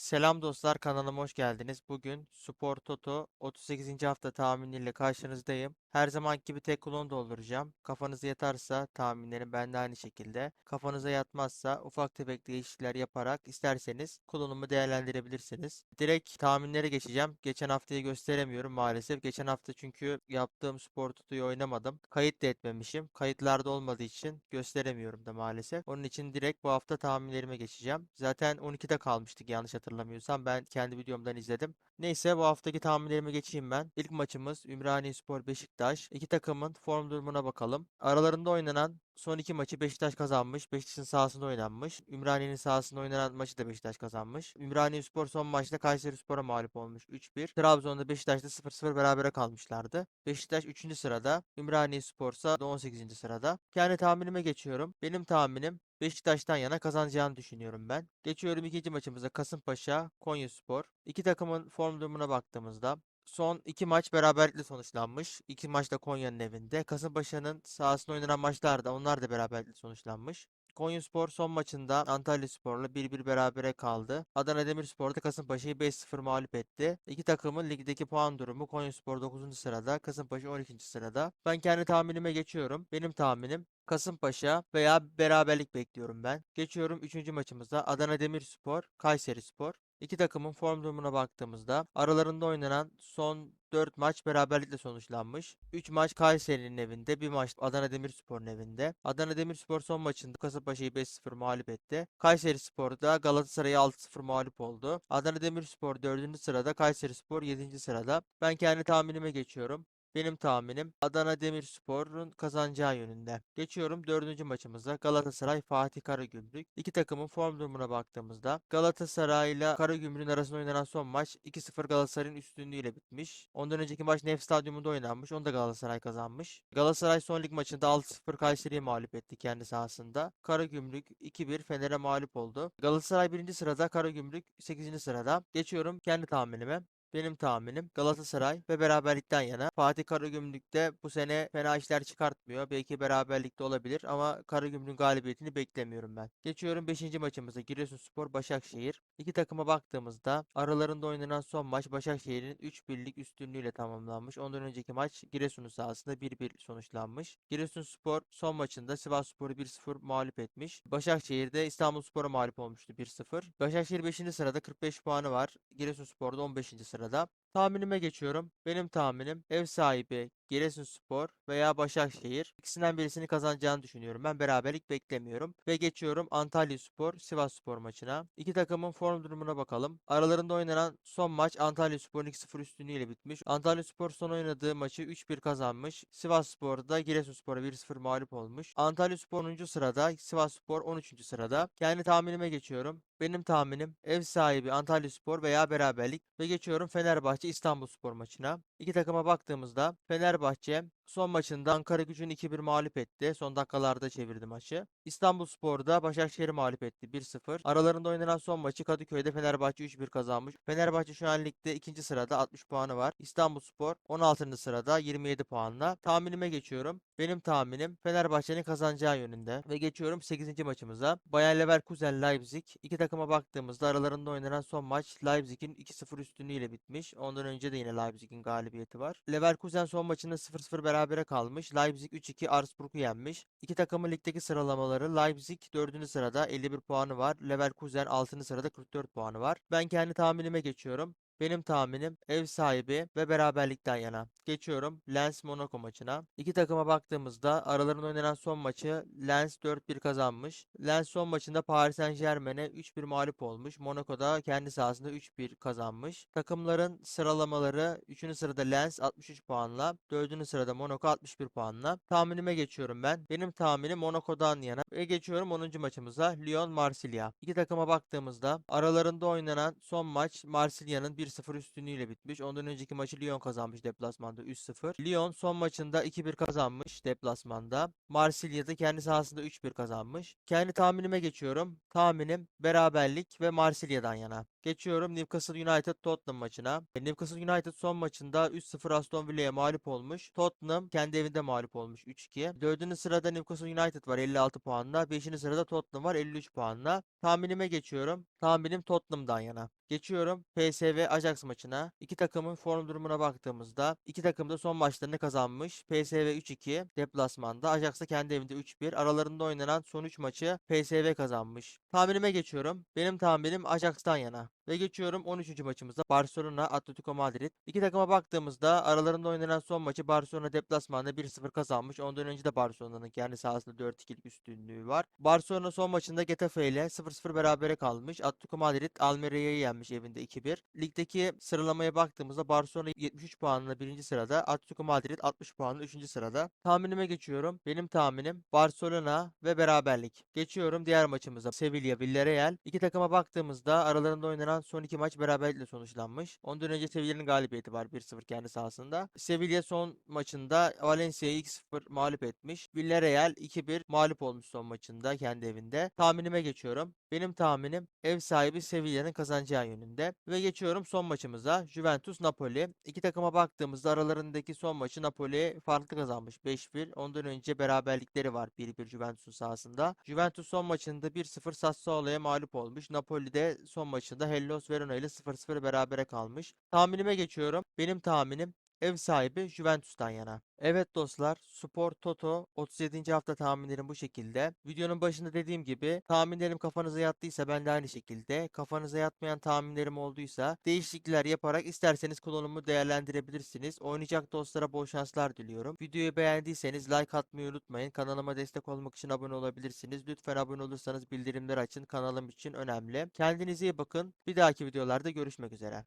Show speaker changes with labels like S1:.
S1: Selam dostlar kanalıma hoş geldiniz. Bugün Spor Toto 38. hafta tahminiyle karşınızdayım. Her zamanki gibi tek kulon dolduracağım. Kafanıza yatarsa tahminlerim ben aynı şekilde. Kafanıza yatmazsa ufak tefek değişiklikler yaparak isterseniz kolonumu değerlendirebilirsiniz. Direkt tahminlere geçeceğim. Geçen haftayı gösteremiyorum maalesef. Geçen hafta çünkü yaptığım Spor Toto'yu oynamadım. Kayıt da etmemişim. Kayıtlarda olmadığı için gösteremiyorum da maalesef. Onun için direkt bu hafta tahminlerime geçeceğim. Zaten 12'de kalmıştık yanlış hatırlamıyorsam. Ben kendi videomdan izledim. Neyse bu haftaki tahminlerime geçeyim ben. İlk maçımız Ümraniye Beşiktaş. İki takımın form durumuna bakalım. Aralarında oynanan son iki maçı Beşiktaş kazanmış. Beşiktaş'ın sahasında oynanmış. Ümraniye'nin sahasında oynanan maçı da Beşiktaş kazanmış. Ümraniye Spor son maçta Kayseri Spor'a mağlup olmuş 3-1. Trabzon'da Beşiktaş'ta 0-0 berabere kalmışlardı. Beşiktaş 3. sırada. Ümraniye Spor ise 18. sırada. Kendi tahminime geçiyorum. Benim tahminim Beşiktaş'tan yana kazanacağını düşünüyorum ben. Geçiyorum ikinci maçımıza Kasımpaşa, Konyaspor. İki takımın form durumuna baktığımızda son iki maç beraberlikle sonuçlanmış. İki maç da Konya'nın evinde. Kasımpaşa'nın sahasında oynanan maçlarda onlar da beraberlikle sonuçlanmış. Konyaspor son maçında Antalyaspor'la 1-1 berabere kaldı. Adana Demirspor da Kasımpaşa'yı 5-0 mağlup etti. İki takımın ligdeki puan durumu Konyaspor 9. sırada, Kasımpaşa 12. sırada. Ben kendi tahminime geçiyorum. Benim tahminim Kasımpaşa veya beraberlik bekliyorum ben. Geçiyorum 3. maçımıza Adana Demirspor, Kayserispor. İki takımın form durumuna baktığımızda aralarında oynanan son 4 maç beraberlikle sonuçlanmış. 3 maç Kayseri'nin evinde, bir maç Adana Demirspor'un evinde. Adana Demirspor son maçında Kasımpaşa'yı 5-0 mağlup etti. Kayserispor da Galatasaray'ı 6-0 mağlup oldu. Adana Demirspor 4. sırada, Kayserispor 7. sırada. Ben kendi tahminime geçiyorum. Benim tahminim Adana Demirspor'un kazanacağı yönünde. Geçiyorum dördüncü maçımıza Galatasaray Fatih Karagümrük. İki takımın form durumuna baktığımızda Galatasaray ile Karagümrük'ün arasında oynanan son maç 2-0 Galatasaray'ın üstünlüğüyle bitmiş. Ondan önceki maç Nef Stadyumunda oynanmış. Onu da Galatasaray kazanmış. Galatasaray son lig maçında 6-0 Kayseri'yi mağlup etti kendi sahasında. Karagümrük 2-1 Fener'e mağlup oldu. Galatasaray 1. sırada, Karagümrük 8. sırada. Geçiyorum kendi tahminime. Benim tahminim Galatasaray ve beraberlikten yana. Fatih Karagümrük de bu sene fena işler çıkartmıyor. Belki beraberlikte olabilir ama Karagümrük'ün galibiyetini beklemiyorum ben. Geçiyorum 5. maçımıza Giresunspor Başakşehir. İki takıma baktığımızda aralarında oynanan son maç Başakşehir'in 3-1'lik üstünlüğüyle tamamlanmış. Ondan önceki maç Giresun'un sahasında 1-1 sonuçlanmış. Giresunspor son maçında Sivasspor'u 1-0 mağlup etmiş. Başakşehir de İstanbulspor'a mağlup olmuştu 1-0. Başakşehir 5. sırada 45 puanı var. Giresunspor'da 15. sırada رداب Tahminime geçiyorum. Benim tahminim ev sahibi Giresunspor veya Başakşehir ikisinden birisini kazanacağını düşünüyorum. Ben beraberlik beklemiyorum. Ve geçiyorum Antalyaspor Sivasspor maçına. İki takımın form durumuna bakalım. Aralarında oynanan son maç Antalyaspor'un 2-0 üstünlüğüyle bitmiş. Antalyaspor son oynadığı maçı 3-1 kazanmış. Sivasspor da Giresunspor'a 1-0 mağlup olmuş. Antalyaspor 10. sırada, Sivasspor 13. sırada. Kendi tahminime geçiyorum. Benim tahminim ev sahibi Antalyaspor veya beraberlik ve geçiyorum Fenerbahçe İstanbulspor maçına. İki takıma baktığımızda Fenerbahçe son maçında Ankara Gücü'nü 2-1 mağlup etti. Son dakikalarda çevirdi maçı. İstanbulspor'da Başakşehir'i mağlup etti 1-0. Aralarında oynanan son maçı Kadıköy'de Fenerbahçe 3-1 kazanmış. Fenerbahçe şu an ligde 2. sırada 60 puanı var. İstanbulspor 16. sırada 27 puanla. Tahminime geçiyorum. Benim tahminim Fenerbahçe'nin kazanacağı yönünde. Ve geçiyorum 8. maçımıza. Bayer Leverkusen Leipzig. İki takıma baktığımızda aralarında oynanan son maç Leipzig'in 2-0 üstünlüğüyle bitmiş. Ondan önce de yine Leipzig'in galibiyeti var. Leverkusen son maçında 0-0 berabere kalmış. Leipzig 3-2 Augsburg'u yenmiş. İki takımın ligdeki sıralamaları Leipzig 4. sırada 51 puanı var. Leverkusen 6. sırada 44 puanı var. Ben kendi tahminime geçiyorum. Benim tahminim ev sahibi ve beraberlikten yana. Geçiyorum Lens Monaco maçına. İki takıma baktığımızda aralarında oynanan son maçı Lens 4-1 kazanmış. Lens son maçında Paris Saint-Germain'e 3-1 mağlup olmuş. Monaco'da kendi sahasında 3-1 kazanmış. Takımların sıralamaları 3. sırada Lens 63 puanla, 4. sırada Monaco 61 puanla. Tahminime geçiyorum ben. Benim tahminim Monaco'dan yana ve geçiyorum 10. maçımıza Lyon Marsilya. İki takıma baktığımızda aralarında oynanan son maç Marsilya'nın 1 1-0 üstünlüğüyle bitmiş. Ondan önceki maçı Lyon kazanmış deplasmanda 3-0. Lyon son maçında 2-1 kazanmış deplasmanda. Marsilya'da kendi sahasında 3-1 kazanmış. Kendi tahminime geçiyorum. Tahminim beraberlik ve Marsilya'dan yana. Geçiyorum Newcastle United Tottenham maçına. E, Newcastle United son maçında 3-0 Aston Villa'ya mağlup olmuş. Tottenham kendi evinde mağlup olmuş 3-2. Dördüncü sırada Newcastle United var 56 puanla. Beşinci sırada Tottenham var 53 puanla. Tahminime geçiyorum. Tahminim Tottenham'dan yana. Geçiyorum PSV Ajax maçına. İki takımın form durumuna baktığımızda iki takım da son maçlarını kazanmış. PSV 3-2 deplasmanda. Ajax da kendi evinde 3-1. Aralarında oynanan son 3 maçı PSV kazanmış. Tahminime geçiyorum. Benim tahminim Ajax'tan yana. Ve geçiyorum 13. maçımıza Barcelona Atletico Madrid. İki takıma baktığımızda aralarında oynanan son maçı Barcelona deplasmanda 1-0 kazanmış. Ondan önce de Barcelona'nın kendi sahasında 4-2'lik üstünlüğü var. Barcelona son maçında Getafe ile 0-0 berabere kalmış. Atletico Madrid Almeria'yı yenmiş evinde 2-1. Ligdeki sıralamaya baktığımızda Barcelona 73 puanla birinci sırada. Atletico Madrid 60 puanla 3. sırada. Tahminime geçiyorum. Benim tahminim Barcelona ve beraberlik. Geçiyorum diğer maçımıza. Sevilla Villarreal. İki takıma baktığımızda aralarında oynanan son iki maç beraberlikle sonuçlanmış. Ondan önce Sevilla'nın galibiyeti var 1-0 kendi sahasında. Sevilla son maçında Valencia'yı 2-0 mağlup etmiş. Villarreal 2-1 mağlup olmuş son maçında kendi evinde. Tahminime geçiyorum. Benim tahminim ev sahibi Sevilla'nın kazanacağı yönünde. Ve geçiyorum son maçımıza. Juventus Napoli. İki takıma baktığımızda aralarındaki son maçı Napoli farklı kazanmış 5-1. Ondan önce beraberlikleri var 1-1 Juventus'un sahasında. Juventus son maçında 1-0 Sassuolo'ya mağlup olmuş. Napoli de son maçında Hellas Verona ile 0-0 berabere kalmış. Tahminime geçiyorum. Benim tahminim ev sahibi Juventus'tan yana. Evet dostlar, Spor Toto 37. hafta tahminlerim bu şekilde. Videonun başında dediğim gibi tahminlerim kafanıza yattıysa ben de aynı şekilde. Kafanıza yatmayan tahminlerim olduysa değişiklikler yaparak isterseniz klonumu değerlendirebilirsiniz. Oynayacak dostlara bol şanslar diliyorum. Videoyu beğendiyseniz like atmayı unutmayın. Kanalıma destek olmak için abone olabilirsiniz. Lütfen abone olursanız bildirimleri açın. Kanalım için önemli. Kendinize iyi bakın. Bir dahaki videolarda görüşmek üzere.